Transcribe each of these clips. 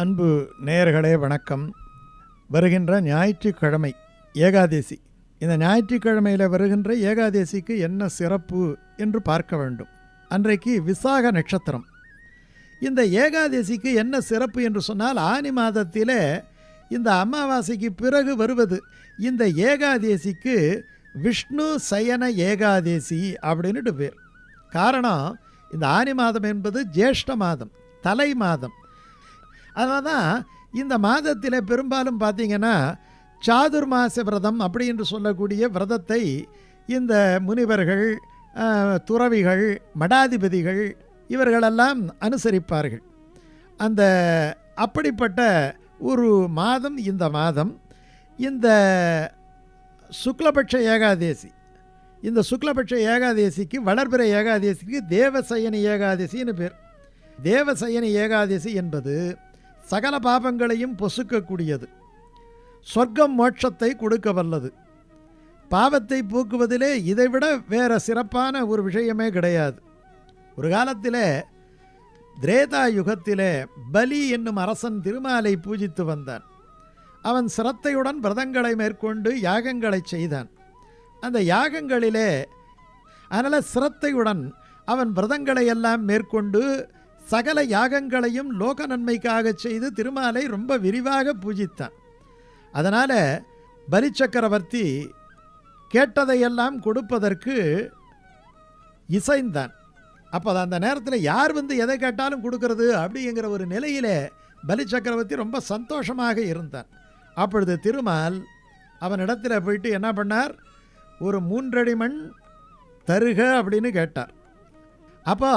அன்பு நேயர்களே வணக்கம். வருகின்ற ஞாயிற்றுக்கிழமை ஏகாதேசி. இந்த ஞாயிற்றுக்கிழமையில் வருகின்ற ஏகாதேசிக்கு என்ன சிறப்பு என்று பார்க்க வேண்டும். அன்றைக்கு விசாக நட்சத்திரம். இந்த ஏகாதேசிக்கு என்ன சிறப்பு என்று சொன்னால் ஆனி மாதத்திலே இந்த அமாவாசைக்கு பிறகு வருவது இந்த ஏகாதேசிக்கு விஷ்ணு சயன ஏகாதேசி அப்படின்னுட்டு பேர். காரணம் இந்த ஆனி மாதம் என்பது ஜேஷ்ட மாதம் தலை மாதம். அதனால தான் இந்த மாதத்தில் பெரும்பாலும் பார்த்தீங்கன்னா சாதுர்மாச விரதம் அப்படி என்று சொல்லக்கூடிய விரதத்தை இந்த முனிவர்கள் துறவிகள் மடாதிபதிகள் இவர்களெல்லாம் அனுசரிப்பார்கள். அந்த அப்படிப்பட்ட ஒரு மாதம் இந்த மாதம் இந்த சுக்லபட்ச ஏகாதேசி இந்த சுக்லபட்ச ஏகாதேசிக்கு வளர்பிற ஏகாதேசிக்கு தேவசயனி ஏகாதசின்னு பேர். தேவசயனி ஏகாதசி என்பது சகல பாபங்களையும் பொசுக்கக்கூடியது. சொர்க்கம் மோட்சத்தை கொடுக்க வல்லது. பாவத்தை போக்குவதிலே இதைவிட வேறு சிறப்பான ஒரு விஷயமே கிடையாது. ஒரு காலத்திலே திரேதா யுகத்திலே பலி என்னும் அரசன் திருமாலை பூஜித்து வந்தான். அவன் சிரத்தையுடன் விரதங்களை மேற்கொண்டு யாகங்களை செய்தான். அந்த யாகங்களிலே அதனால் சிரத்தையுடன் அவன் விரதங்களை எல்லாம் மேற்கொண்டு சகல யாகங்களையும் லோக நன்மைக்காக செய்து திருமாலை ரொம்ப விரிவாக பூஜித்தான். அதனால் பலிச்சக்கரவர்த்தி கேட்டதையெல்லாம் கொடுப்பதற்கு இசைந்தான். அப்போ அந்த நேரத்தில் யார் வந்து எதை கேட்டாலும் கொடுக்கறது அப்படிங்கிற ஒரு நிலையிலே பலி சக்கரவர்த்தி ரொம்ப சந்தோஷமாக இருந்தான். அப்பொழுது திருமால் அவனிடத்தில் போயிட்டு என்ன பண்ணார்? ஒரு மூன்றடி மண் தருக அப்படின்னு கேட்டார். அப்போ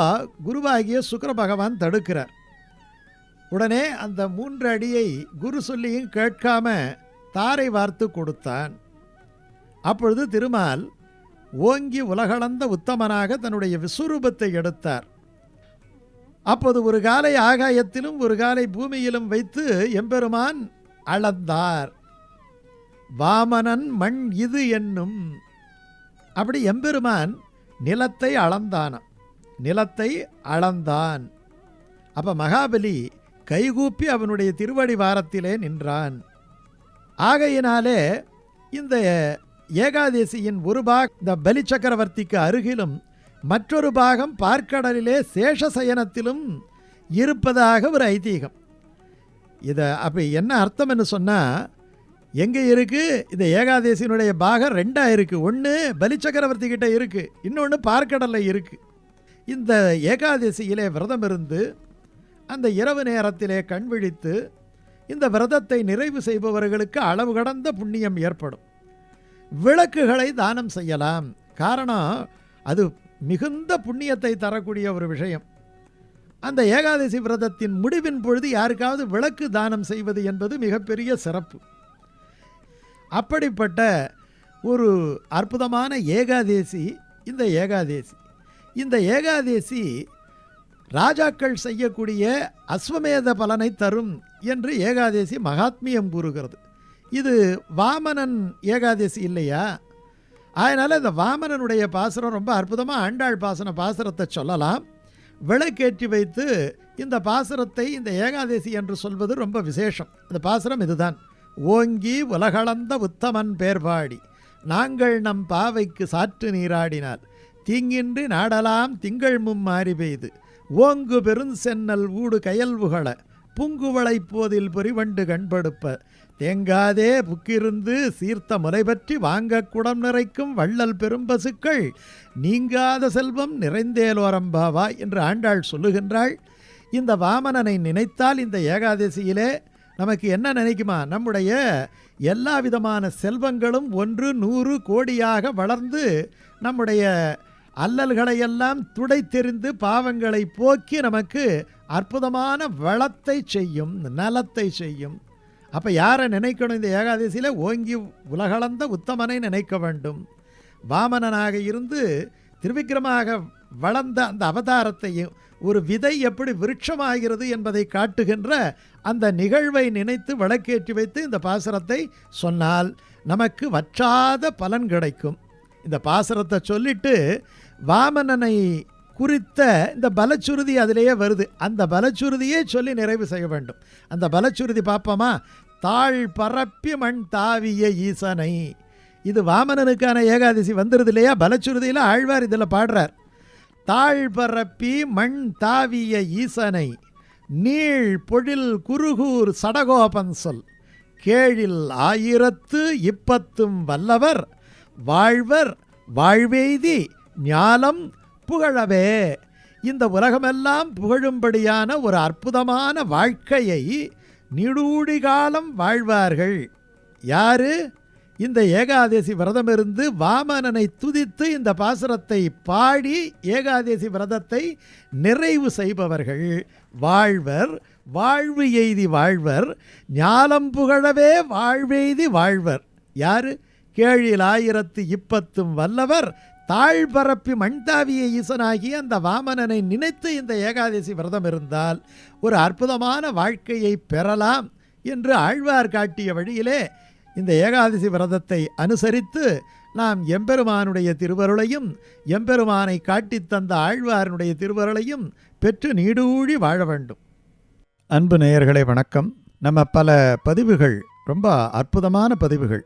குருவாகிய சுக்கர பகவான் தடுக்கிறார். உடனே அந்த மூன்று அடியை குரு சொல்லியும் கேட்காம தாரை வார்த்து கொடுத்தான். அப்பொழுது திருமால் ஓங்கி உலகளந்த உத்தமனாக தன்னுடைய விஸ்வரூபத்தை எடுத்தார். அப்போது ஒரு காலை ஆகாயத்திலும் ஒரு காலை பூமியிலும் வைத்து எம்பெருமான் அளந்தார். வாமனன் மண் இது என்னும் அப்படி எம்பெருமான் நிலத்தை அளந்தானான் நிலத்தை அளந்தான். அப்போ மகாபலி கைகூப்பி அவனுடைய திருவடி வாரத்திலே நின்றான். ஆகையினாலே இந்த ஏகாதேசியின் ஒரு பாக் இந்த பலி சக்கரவர்த்திக்கு அருகிலும் மற்றொரு பாகம் பார்க்கடலிலே சேஷ சயனத்திலும் இருப்பதாக ஒரு ஐதீகம். இதை அப்போ என்ன அர்த்தம் என்று சொன்னால் எங்கே இருக்குது இந்த ஏகாதேசியினுடைய பாகம் ரெண்டாக இருக்குது ஒன்று பலி சக்கரவர்த்தி கிட்டே இருக்குது இன்னொன்று பார்க்கடலில் இருக்குது இந்த ஏகாதசியிலே விரதம் இருந்து அந்த இரவு நேரத்திலே கண் விழித்து இந்த விரதத்தை நிறைவு செய்பவர்களுக்கு அளவு கடந்த புண்ணியம் ஏற்படும். விளக்குகளை தானம் செய்யலாம். காரணம் அது மிகுந்த புண்ணியத்தை தரக்கூடிய ஒரு விஷயம். அந்த ஏகாதசி விரதத்தின் முடிவின் பொழுது யாருக்காவது விளக்கு தானம் செய்வது என்பது மிகப்பெரிய சிறப்பு. அப்படிப்பட்ட ஒரு அற்புதமான ஏகாதேசி இந்த ஏகாதேசி இந்த ஏகாதேசி ராஜாக்கள் செய்யக்கூடிய அஸ்வமேத பலனை தரும் என்று ஏகாதேசி மகாத்மியம் கூறுகிறது. இது வாமனன் ஏகாதேசி இல்லையா? அதனால் இந்த வாமனனுடைய பாசுரம் ரொம்ப அற்புதமாக ஆண்டாள் பாசன பாசுரத்தை சொல்லலாம். விளக்கேற்றி வைத்து இந்த பாசுரத்தை இந்த ஏகாதேசி என்று சொல்வது ரொம்ப விசேஷம். இந்த பாசுரம் இதுதான். ஓங்கி உலகளந்த உத்தமன் பேர்பாடி. நாங்கள் நம் பாவைக்கு சாற்று நீராடினால். தீங்கின்றி நாடலாம் திங்கள் மும்மாறி பெய்து. ஓங்கு பெருஞ்சென்னல் ஊடு கயல்வுகள புங்குவளை போதில் பொறிவண்டு கண்படுப்ப. தேங்காதே புக்கிருந்து சீர்த்த முறை பற்றி வாங்க குடம் நிறைக்கும் வள்ளல் பெரும்பசுக்கள் நீங்காத செல்வம் நிறைந்தேலோரம்பாவா என்று ஆண்டாள் சொல்லுகின்றாள். இந்த வாமனனை நினைத்தால் இந்த ஏகாதசியிலே நமக்கு என்ன நினைக்குமா? நம்முடைய எல்லா விதமான செல்வங்களும் ஒன்று நூறு கோடியாக வளர்ந்து நம்முடைய அல்லல்களையெல்லாம் துடைத்தெறிந்து பாவங்களை போக்கி நமக்கு அற்புதமான வளத்தை செய்யும் நலத்தை செய்யும். அப்போ யாரை நினைக்கணும் இந்த ஏகாதசியில்? ஓங்கி உலகளந்த உத்தமனை நினைக்க வேண்டும். வாமனனாக இருந்து திருவிக்கிரமாக வளர்ந்த அந்த அவதாரத்தையும் ஒரு விதை எப்படி விருட்சமாகிறது என்பதை காட்டுகின்ற அந்த நிகழ்வை நினைத்து வழக்கேற்றி வைத்து இந்த பாசுரத்தை சொன்னால் நமக்கு வற்றாத பலன் கிடைக்கும். இந்த பாசுரத்தை சொல்லிட்டு வாமனனை குறித்த இந்த பலச்சுருதி அதிலேயே வருது. அந்த பலச்சுருதியே சொல்லி நிறைவு செய்ய வேண்டும். அந்த பலச்சுருதி பார்ப்போமா தாழ் பரப்பி மண் தாவிய ஈசனை. இது வாமனனுக்கான ஏகாதசி வந்துடுது இல்லையா? பலச்சுருதியில் ஆழ்வார் இதில் பாடுறார். தாழ் பரப்பி மண் தாவிய ஈசனை. நீள் பொழில் குருகூர் சடகோபன் சொல். கேழில் ஆயிரத்து இப்பத்தும் வல்லவர். வாழ்வர் வாழ்வெய்தி ஞாலம் புகழவே. இந்த உலகமெல்லாம் புகழும்படியான ஒரு அற்புதமான வாழ்க்கையை நீடூடி காலம் வாழ்வார்கள். யாரு? இந்த ஏகாதசி விரதம் இருந்து வாமனனை துதித்து இந்த பாசுரத்தை பாடி ஏகாதசி விரதத்தை நிறைவு செய்பவர்கள். வாழ்வர் வாழ்வு எய்தி வாழ்வர் ஞாலம் புகழவே வாழ்வெய்தி வாழ்வர். யாரு? கேழில் ஆயிரத்து இப்பத்தும் வல்லவர் தாழ்பரப்பி மண்தாவிய ஈசனாகி அந்த வாமனனை நினைத்து இந்த ஏகாதசி விரதம் இருந்தால் ஒரு அற்புதமான வாழ்க்கையை பெறலாம் என்று ஆழ்வார் காட்டிய வழியிலே இந்த ஏகாதசி விரதத்தை அனுசரித்து நாம் எம்பெருமானுடைய திருவருளையும் எம்பெருமானை காட்டித் தந்த ஆழ்வாரனுடைய திருவருளையும் பெற்று நீடூழி வாழ வேண்டும். அன்பு நேயர்களே வணக்கம். நம்ம பல பதிவுகள் ரொம்ப அற்புதமான பதிவுகள்.